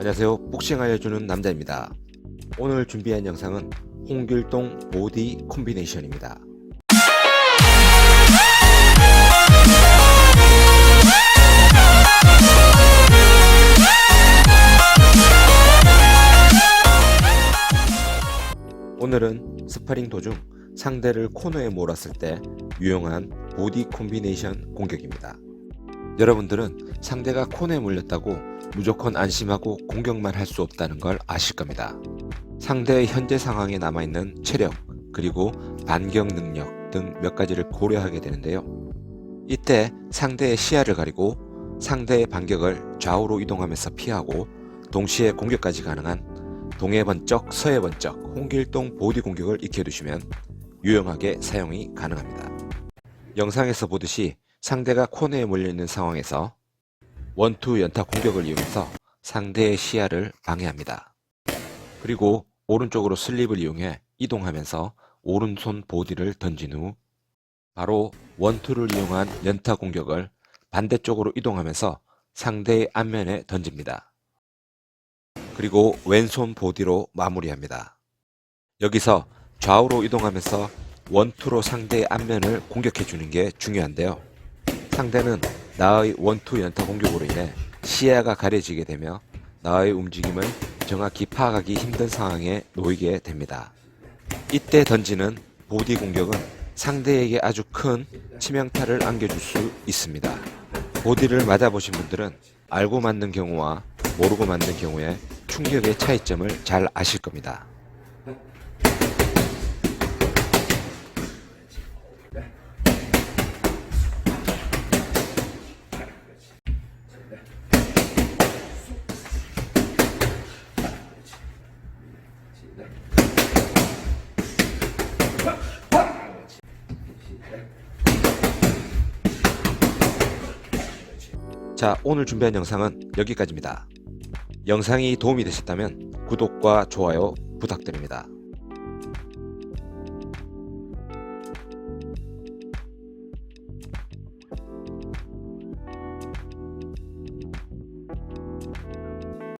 안녕하세요. 복싱 알려주는 남자입니다. 오늘 준비한 영상은 홍길동 보디 콤비네이션입니다. 오늘은 스파링 도중 상대를 코너에 몰았을 때 유용한 보디 콤비네이션 공격입니다. 여러분들은 상대가 코너에 몰렸다고 무조건 안심하고 공격만 할 수 없다는 걸 아실 겁니다. 상대의 현재 상황에 남아있는 체력, 그리고 반격 능력 등 몇 가지를 고려하게 되는데요. 이때 상대의 시야를 가리고 상대의 반격을 좌우로 이동하면서 피하고 동시에 공격까지 가능한 동해 번쩍 서해 번쩍 홍길동 보디 공격을 익혀두시면 유용하게 사용이 가능합니다. 영상에서 보듯이 상대가 코너에 몰려있는 상황에서 원투 연타 공격을 이용해서 상대의 시야를 방해합니다. 그리고 오른쪽으로 슬립을 이용해 이동하면서 오른손 보디를 던진 후 바로 원투를 이용한 연타 공격을 반대쪽으로 이동하면서 상대의 앞면에 던집니다. 그리고 왼손 보디로 마무리합니다. 여기서 좌우로 이동하면서 원투로 상대의 앞면을 공격해 주는 게 중요한데요. 상대는 나의 원투 연타 공격으로 인해 시야가 가려지게 되며 나의 움직임을 정확히 파악하기 힘든 상황에 놓이게 됩니다. 이때 던지는 보디 공격은 상대에게 아주 큰 치명타를 안겨줄 수 있습니다. 보디를 맞아보신 분들은 알고 맞는 경우와 모르고 맞는 경우에 충격의 차이점을 잘 아실 겁니다. 자, 오늘 준비한 영상은 여기까지입니다. 영상이 도움이 되셨다면 구독과 좋아요 부탁드립니다.